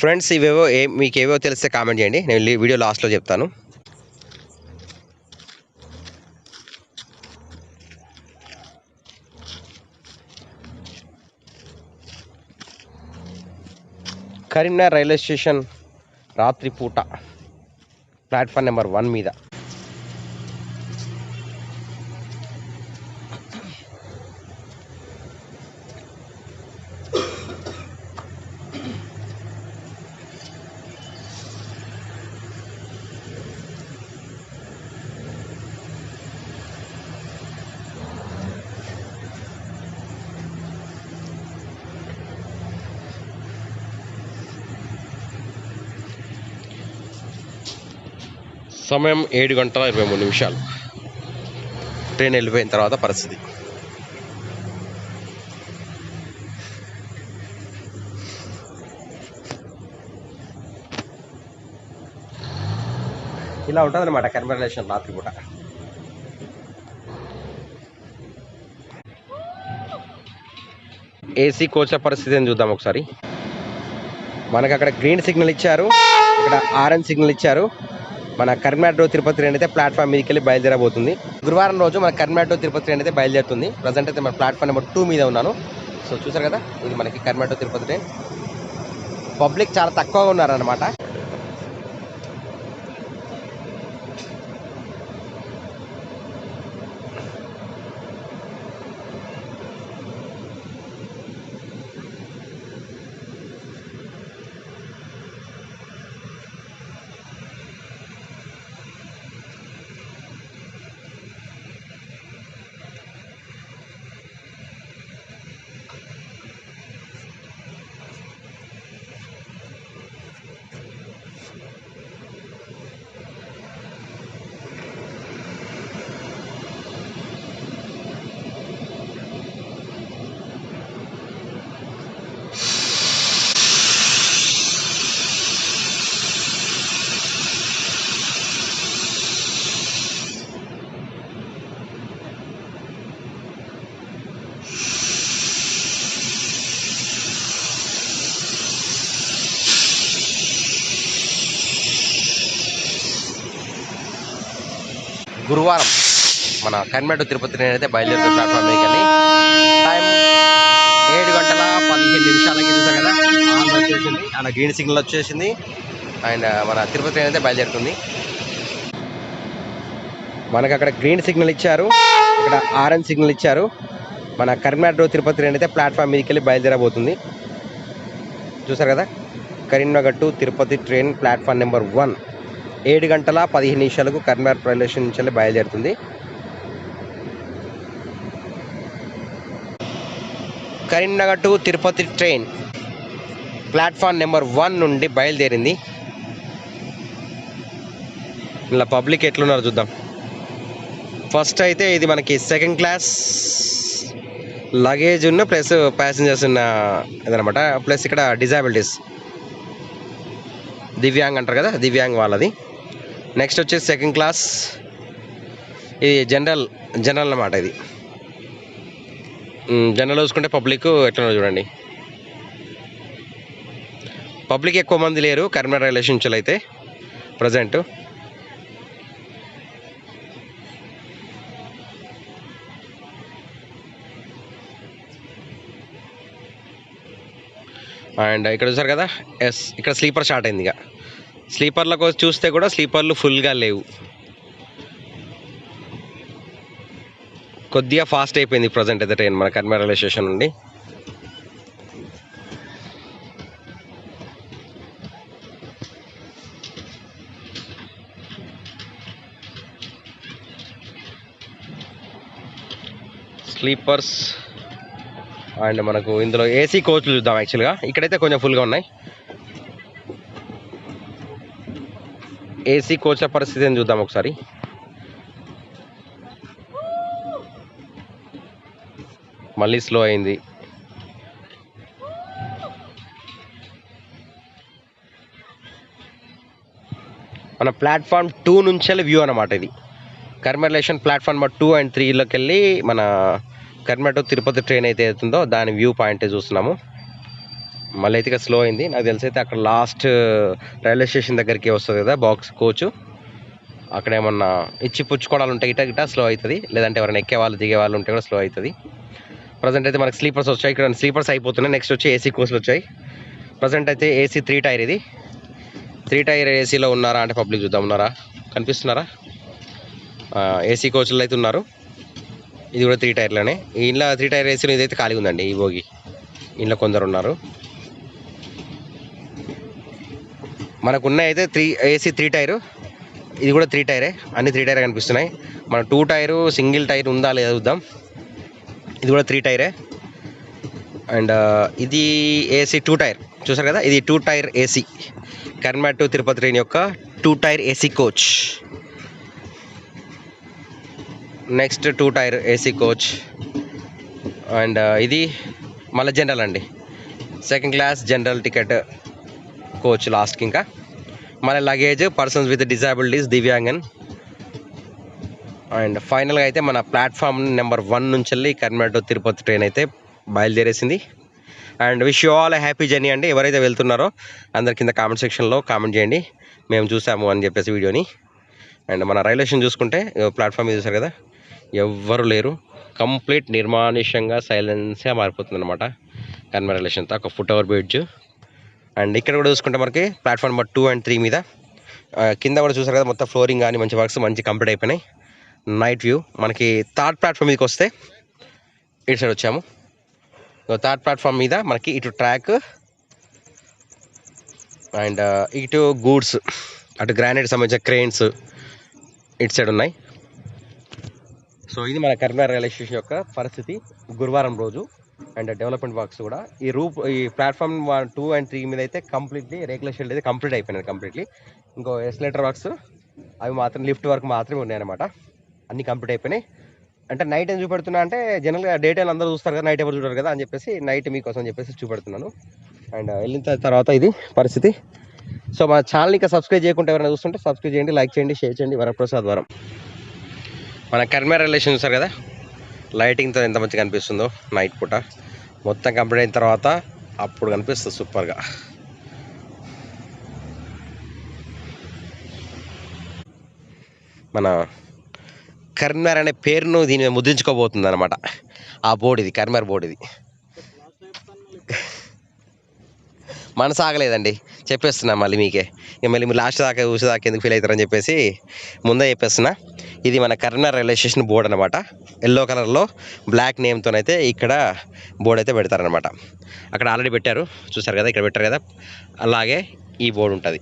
Friends ఇవేవో ఏ మీకు ఏవో తెలిస్తే కామెంట్ చేయండి. నేను వీడియో లాస్ట్లో చెప్తాను. కరీంనగర్ రైల్వే స్టేషన్ రాత్రి పూట ప్లాట్ఫామ్ నెంబర్ వన్ మీద. సమయం ఏడు గంటల ఇరవై మూడు నిమిషాలు. ట్రైన్ వెళ్ళిపోయిన తర్వాత పరిస్థితి. ఇలా ఉంటుంది అనమాట కన్వర్లేషన్ రాత్రి పూట. ఏసీ కోచ పరిస్థితి అని చూద్దాం ఒకసారి. మనకు అక్కడ గ్రీన్ సిగ్నల్ ఇచ్చారు. ఇక్కడ ఆరెంజ్ సిగ్నల్ ఇచ్చారు. మన కర్మాటో తిరుపతి ట్రైన్ అయితే ప్లాట్ఫామ్ మీదకి వెళ్ళి బయలుదేరబోతుంది. గురువారం రోజు మన కర్మాటో తిరుపతి ట్రైన్ అయితే బయలుదేరుతుంది. ప్రజెంట్ అయితే మన ప్లాట్ఫామ్ నెంబర్ టూ మీద ఉన్నాను. సో చూసారు కదా ఇది మనకి కర్మాటో తిరుపతి ట్రైన్. పబ్లిక్ చాలా తక్కువగా ఉన్నారనమాట గురువారం మన కర్నాటక తిరుపతి ట్రైన్ అయితే బయలుదేరుతుంది ప్లాట్ఫామ్ వెళ్ళి టైం ఏడు గంటల పదిహేను నిమిషాలకి చూసారు కదా. ఆన్ వచ్చేసింది. అలా గ్రీన్ సిగ్నల్ వచ్చేసింది. అండ్ మన తిరుపతి ట్రైన్ అయితే బయలుదేరుతుంది. మనకు అక్కడ గ్రీన్ సిగ్నల్ ఇచ్చారు. ఇక్కడ ఆరెంజ్ సిగ్నల్ ఇచ్చారు. మన కర్నాటక తిరుపతి ట్రైన్ అయితే ప్లాట్ఫామ్ మీదకి వెళ్ళి బయలుదేరబోతుంది. చూసారు కదా? Karimnagar to Tirupati train platform number one ఏడు గంటల పదిహేను నిమిషాలకు కర్నాటక రైల్వే నుంచి బయలుదేరుతుంది. Karimnagar to Tirupati train platform number one నుండి బయలుదేరింది. ఇలా పబ్లిక్ ఎట్లున్నారు చూద్దాం. ఫస్ట్ అయితే ఇది మనకి సెకండ్ క్లాస్ లగేజ్ ఉన్న ప్లస్ ప్యాసింజర్స్ ఉన్న ఇదనమాట ప్లస్ ఇక్కడ డిజాబిలిటీస్ దివ్యాంగ్ అంటారు కదా దివ్యాంగ్ వాళ్ళది. నెక్స్ట్ వచ్చేసి సెకండ్ క్లాస్ ఇది జనరల్ జనరల్ అన్నమాట ఇది. జనరల్ చూసుకుంటే పబ్లిక్ ఎట్లా చూడండి. పబ్లిక్ ఎక్కువ మంది లేరు కరీంనగర్ రైల్వే స్టేషన్లో అయితే ప్రజెంట్ అండ్ ఇక్కడ చూసారు కదా? ఎస్ ఇక్కడ స్లీపర్ స్టార్ట్ అయింది ఇక. స్లీపర్ల కోసం చూస్తే కూడా స్లీపర్లు ఫుల్గా లేవు. కొద్దిగా ఫాస్ట్ అయిపోయింది ప్రజెంట్ అయితే ట్రైన్ మన కర్మ రైల్వే స్టేషన్ నుండి. స్లీపర్స్ అండ్ మనకు ఇందులో ఏసీ కోచ్లు చూద్దాం యాక్చువల్గా. ఇక్కడైతే కొంచెం ఫుల్గా ఉన్నాయి. ఏసీ కోచ్ల పరిస్థితి అని చూద్దాం ఒకసారి. మళ్ళీ స్లో అయింది. మన ప్లాట్ఫామ్ టూ నుంచి వ్యూ అనమాట ఇది. కర్మలేషన్ ప్లాట్ఫామ్ నెంబర్ టూ అండ్ త్రీలోకి వెళ్ళి మన కర్మటో తిరుపతి ట్రైన్ అయితే అవుతుందో దాని వ్యూ పాయింట్ చూస్తున్నాము. మళ్ళీ అయితే స్లో అయింది. నాకు తెలిసి అయితే అక్కడ లాస్ట్ రైల్వే స్టేషన్ దగ్గరికి వస్తుంది కదా బాక్స్ కోచ్ అక్కడ ఏమన్నా ఇచ్చి పుచ్చుకోవడాలు ఉంటాయి ఇట గిట స్లో అవుతుంది లేదంటే ఎవరైనా ఎక్కే వాళ్ళు దిగే వాళ్ళు ఉంటే కూడా స్లో అవుతుంది ప్రజెంట్ అయితే మనకి స్లీపర్స్ వచ్చాయి. ఇక్కడ స్లీపర్స్ అయిపోతున్నాయి. నెక్స్ట్ వచ్చి ఏసీ కోచ్లు వచ్చాయి. ప్రజెంట్ అయితే ఏసీ త్రీ టైర్ ఇది. త్రీ టైర్ ఏసీలో ఉన్నారా అంటే పబ్లిక్ చూద్దాం. ఉన్నారా? కనిపిస్తున్నారా? ఏసీ కోచ్లు అయితే ఉన్నారు. ఇది కూడా త్రీ టైర్లోనే ఇంట్లో త్రీ టైర్ ఏసీలో ఇదైతే ఖాళీ ఉందండి ఈ భోగి ఇంట్లో కొందరు ఉన్నారు. మనకున్నాయి అయితే త్రీ ఏసీ త్రీ టైరు. ఇది కూడా త్రీ టైరే. అన్ని త్రీ టైర్ కనిపిస్తున్నాయి. మన టూ టైరు సింగిల్ టైర్ ఉందా లేదా చూద్దాం. ఇది కూడా త్రీ టైరే. అండ్ ఇది ఏసీ టూ టైర్. చూసారు కదా? ఇది టూ టైర్ ఏసీ కర్మాట్ టు తిరుపతి ట్రైన్ యొక్క two tier AC coach next two tier AC coach and ఇది మళ్ళీ జనరల్ అండి. Second class general ticket coach లాస్ట్కి ఇంకా మన luggage persons with disabilities దివ్యాంగన్. And ఫైనల్గా అయితే మన ప్లాట్ఫామ్ నెంబర్ వన్ నుంచి వెళ్ళి కర్ణాటక తిరుపతి ట్రైన్ అయితే బయలుదేరేసింది. And wish you all happy journey అండి. ఎవరైతే వెళ్తున్నారో అందరి కింద కామెంట్ సెక్షన్లో కామెంట్ చేయండి. మేము చూసాము అని చెప్పేసి వీడియోని. అండ్ మన రైల్వే స్టేషన్ చూసుకుంటే ప్లాట్ఫామ్ మీద చూసారు కదా ఎవ్వరు లేరు. కంప్లీట్ నిర్మానుష్యంగా సైలెన్స్గా మారిపోతుంది అనమాట కన్వర్ రైల్వే స్టేషన్. ఒక ఫుట్ ఓవర్ బ్రిడ్జ్ అండ్ ఇక్కడ కూడా చూసుకుంటే మనకి platform number two and three మీద కింద కూడా చూసారు కదా మొత్తం ఫ్లోరింగ్ కానీ మంచి వర్క్స్ మంచి కంప్లీట్ అయిపోయినాయి. నైట్ వ్యూ మనకి థర్డ్ ప్లాట్ఫామ్ మీదకి వస్తే ఇటు సైడ్ వచ్చాము. థర్డ్ ప్లాట్ఫామ్ మీద మనకి ఇటు ట్రాక్ అండ్ ఇటు గూడ్స్ అటు గ్రానైట్ సంబంధించిన క్రెయిన్స్ ఇటు సైడ్ ఉన్నాయి. సో ఇది మన కరీంనగర్ రైల్వే స్టేషన్ యొక్క పరిస్థితి గురువారం రోజు. అండ్ డెవలప్మెంట్ వర్క్స్ కూడా. ఈ రూప్ ఈ ప్లాట్ఫామ్ టూ అండ్ త్రీ మీద అయితే కంప్లీట్లీ రేకుల షెల్డ్ అయితే కంప్లీట్ అయిపోయినాయి కంప్లీట్లీ. ఇంకో ఎస్లేటర్ వర్క్స్ అవి మాత్రం లిఫ్ట్ వర్క్ మాత్రమే ఉన్నాయన్నమాట. అన్ని కంప్లీట్ అయిపోయినాయి. అంటే నైట్ ఏం చూపెడుతున్నా అంటే జనరల్గా డే టైం అందరూ చూస్తారు కదా నైట్ ఎవరు చూడరు కదా అని చెప్పేసి నైట్ మీకోసం చెప్పేసి చూపెడుతున్నాను. అండ్ వెళ్ళిన తర్వాత ఇది పరిస్థితి. సో మా ఛానల్ ఇంకా సబ్స్క్రైబ్ చేయకుండా ఎవరైనా చూస్తుంటే సబ్స్క్రైబ్ చేయండి లైక్ చేయండి షేర్ చేయండి. వరప్రసాద్ వరం. మన కర్మ రిలేషన్ చూస్తారు కదా? లైటింగ్తో ఎంత మంచిగా కనిపిస్తుందో నైట్ పూట. మొత్తం కంప్లీట్ అయిన తర్వాత అప్పుడు కనిపిస్తుంది సూపర్గా. మన కర్మర్ అనే పేరును దీని మీద ముద్రించుకోబోతుంది అనమాట ఆ బోర్డు ఇది కర్మర్ బోర్డు ఇది. మనసు ఆగలేదండి. చెప్పేస్తున్నా మళ్ళీ మీకే. ఇక మళ్ళీ మీరు లాస్ట్ దాకా చూసేదాకా ఎందుకు ఫీల్ అవుతారని చెప్పేసి ముందే చెప్పేస్తున్నా. ఇది మన కరీంనగర్ రైల్వే స్టేషన్ బోర్డు అనమాట ఎల్లో కలర్లో బ్లాక్ నేమ్తోనైతే ఇక్కడ బోర్డు అయితే పెడతారనమాట అక్కడ ఆల్రెడీ పెట్టారు. చూసారు కదా? ఇక్కడ పెట్టారు కదా? అలాగే ఈ బోర్డు ఉంటుంది.